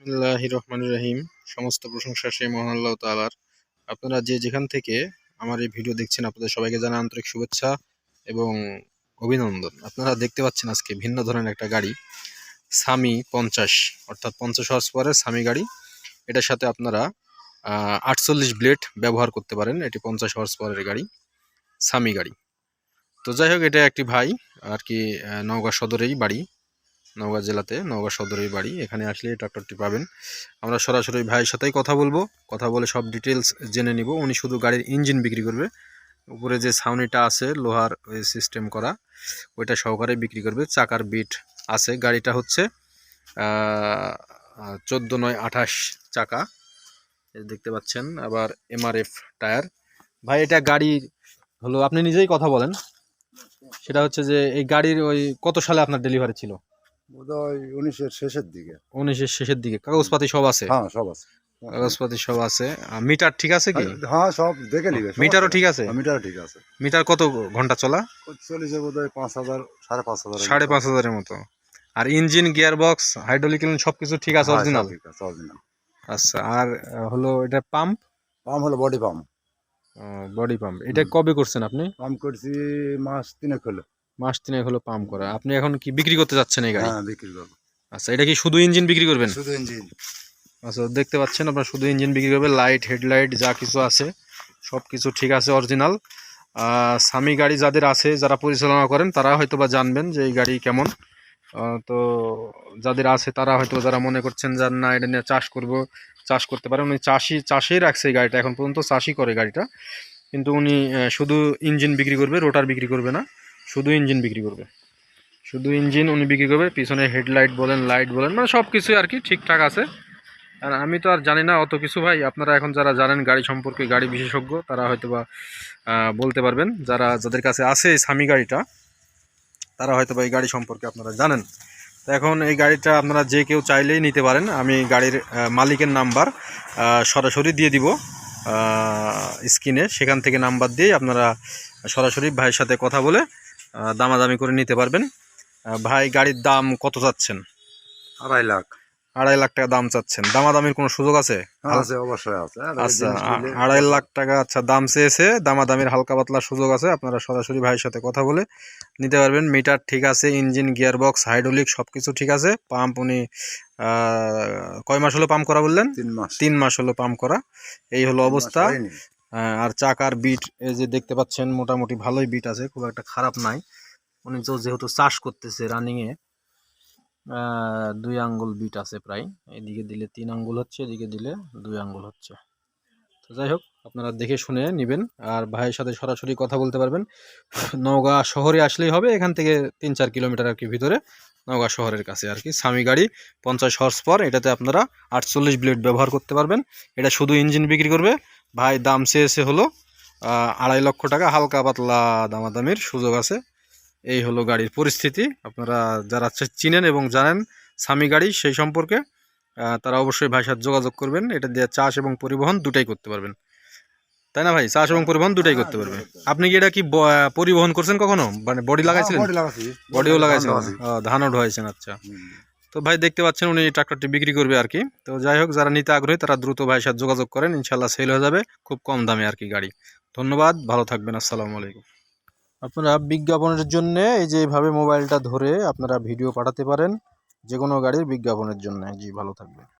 বিসমিল্লাহ রহমান রহিম সমস্ত প্রশংসা সেই মহান আল্লাহ তালার আপনারা যে যেখান থেকে আমার এই ভিডিও দেখছেন, আপনাদের সবাইকে জানা আন্তরিক শুভেচ্ছা এবং অভিনন্দন। আপনারা দেখতে পাচ্ছেন আজকে ভিন্ন ধরনের একটা গাড়ি, সামি পঞ্চাশ, অর্থাৎ পঞ্চাশ হর্স পরে সামি গাড়ি। এটার সাথে আপনারা আটচল্লিশ ব্লেড ব্যবহার করতে পারেন। এটি পঞ্চাশ হর্স পরের গাড়ি, সামি গাড়ি। তো যাই হোক, এটা একটি ভাই, আর কি নওগাঁ সদরেই বাড়ি। নওগাঁ জেলাতে, নওগাঁ সদরের বাড়ি। এখানে আসলে ট্রাক্টরটি পাবেন। আমরা সরাসরি ভাইয়ের সাথেই কথা বলব। কথা বলে সব ডিটেলস জেনে নিব। উনি শুধু গাড়ির ইঞ্জিন বিক্রি করবে। উপরে যে ছাউনিটা আছে, লোহার সিস্টেম করা, ওইটা সহকারে বিক্রি করবে। চাকার বিট আছে। গাড়িটা হচ্ছে চোদ্দ নয় আঠাশ চাকা। দেখতে পাচ্ছেন, আবার এমআরএফ টায়ার ভাই, এটা গাড়ির হলো, আপনি নিজেই কথা বলেন। সেটা হচ্ছে যে, এই গাড়ির ওই কত সালে আপনার ডেলিভারি ছিল? বোধহয় উনিশের শেষের দিকে। উনিশের শেষের দিকে। কাগজপাতি সব আছে? হ্যাঁ সব আছে। কাগজপাতি সব আছে। মিটার ঠিক আছে কি? হ্যাঁ সব দেখে নিবে মিটারও ঠিক আছে? হ্যাঁ, মিটারও ঠিক আছে। মিটার কত ঘণ্টা চলা? বোধহয় পাঁচ হাজার সাড়ে পাঁচ হাজার সাড়ে পাঁচ হাজারের মতো। আর ইঞ্জিন গিয়ার বক্স হাইড্রোলিক সবকিছু ঠিক আছে হ্যাঁ, অরিজিনাল ঠিক আছে অরিজিনাল আচ্ছা আর হলো এটা পাম্প পাম্প হলো বডি পাম্প বডি পাম্প এটা কবে করছেন আপনি? পাম্প করছি মাস তিনেক হলো। মাস তিনেক হলো পাম্প করা। আপনি এখন কি বিক্রি করতে যাচ্ছেন এই গাড়ি? হ্যাঁ বিক্রি করব। আচ্ছা এটা কি শুধু ইঞ্জিন বিক্রি করবেন? শুধু ইঞ্জিন আচ্ছা দেখতে পাচ্ছেন আপনার শুধু ইঞ্জিন বিক্রি করবে লাইট হেডলাইট যা কিছু আছে সব কিছু ঠিক আছে অরিজিনাল স্বামী গাড়ি যাদের আছে যারা পরিচালনা করেন তারা হয়তো বা জানবেন যে এই গাড়ি কেমন। তো যাদের আছে তারা হয়তো যারা মনে করছেন যে না এটা নিয়ে চাষ করব চাষ করতে পারেন উনি চাষি চাষেই রাখছে এই গাড়িটা। এখন পর্যন্ত চাষই করে গাড়িটা। কিন্তু উনি শুধু ইঞ্জিন বিক্রি করবে রোটার বিক্রি করবে না। শুধু ইঞ্জিন বিক্রি করবে। শুধু ইঞ্জিন উনি বিক্রি করবে, পিছনে হেডলাইট বলেন লাইট বলেন মানে সব কিছুই আর কি ঠিকঠাক আছে। আর আমি তো আর জানি না অত কিছু ভাই, আপনারা এখন যারা জানেন গাড়ি সম্পর্কে, গাড়ি বিশেষজ্ঞ, তারা হয়তো বা বলতে পারবেন। যারা, যাদের কাছে আছে এই স্বামী গাড়িটা, তারা হয়তো বা এই গাড়ি সম্পর্কে আপনারা জানেন। তো এখন এই গাড়িটা আপনারা যে কেউ চাইলেই নিতে পারেন। আমি গাড়ির মালিকের নাম্বার সরাসরি দিয়ে দিব স্ক্রিনে। সেখান থেকে নাম্বার দিয়ে আপনারা সরাসরি ভাইয়ের সাথে কথা বলে দামাদামি করে নিতে পারবেন। ভাই গাড়ির দাম কত চাচ্ছেন? আড়াই লাখ। আড়াই লাখ টাকা দাম চাচ্ছেন। দামাদামির কোনো সুযোগ আছে? আছে অবশ্যই আছে। আচ্ছা আড়াই লাখ টাকা আচ্ছা দাম চেয়েছে। দামাদামির হালকা পাতলা সুযোগ আছে। আপনারা সরাসরি ভাইয়ের সাথে কথা বলে নিতে পারবেন। মিটার ঠিক আছে ইঞ্জিন গিয়ার বক্স হাইড্রোলিক সব কিছু ঠিক আছে। পাম্প উনি আহ, কয় মাস হলো পাম্প করা বললেন? তিন মাস। তিন মাস হলো পাম্প করা। এই হলো অবস্থা। আর চাকার বিট এই যে দেখতে পাচ্ছেন, মোটামুটি ভালোই বিট আছে, খুব একটা খারাপ নাই। উনি তো যেহেতু চাষ করতেছে রানিংয়ে দুই আঙ্গুল বিট আছে প্রায়। এদিকে দিলে তিন আঙ্গুল হচ্ছে, এদিকে দিলে দুই আঙ্গুল হচ্ছে। তো যাই হোক, আপনারা দেখে শুনে নেবেন। আর ভাইয়ের সাথে সরাসরি কথা বলতে পারবেন। নওগাঁ শহরে আসলেই হবে, এখান থেকে তিন চার কিলোমিটার আর কি ভিতরে, নওগাঁ শহরের কাছে আর কি। স্বামী গাড়ি, পঞ্চাশ হর্স পর এটাতে আপনারা আটচল্লিশ ব্লেড ব্যবহার করতে পারবেন। এটা শুধু ইঞ্জিন বিক্রি করবে ভাই দাম চেয়েছে হলো আড়াই লক্ষ টাকা হালকা পাতলা দামাদামির সুযোগ আছে। এই হলো গাড়ির পরিস্থিতি। আপনারা যারা চিনেন এবং জানেন স্বামী গাড়ি সেই সম্পর্কে তারা অবশ্যই ভাইয়ের সাথে যোগাযোগ করবেন। এটা দিয়ে চাষ এবং পরিবহন দুটাই করতে পারবেন। তাই না ভাই? চাষ এবং পরিবহন দুটাই করতে হ্যাঁ, পারবে আপনি কি এটা কি পরিবহন করছেন কখনো? মানে বডি লাগাইছিলেন? বডি লাগাইছি। বডিও লাগাইছেন? লাগাইছি। ও, ধানও ঢোয়াইছেন আচ্ছা। তো ভাই দেখতে পাচ্ছেন উনি এই ট্রাক্টরটি বিক্রি করবে আর কি। তো যাই হোক, যারা নিতে আগ্রহী, তারা দ্রুত ভাইয়ের সাথে যোগাযোগ করেন ইনশাল্লাহ সেল হয়ে যাবে খুব কম দামে আর কি গাড়ি। ধন্যবাদ, ভালো থাকবেন, আসসালামু আলাইকুম। আপনারা বিজ্ঞাপনের জন্য এই যে এইভাবে মোবাইলটা ধরে আপনারা ভিডিও পাঠাতে পারেন যে কোনো গাড়ির বিজ্ঞাপনের জন্য। জি, ভালো থাকবেন।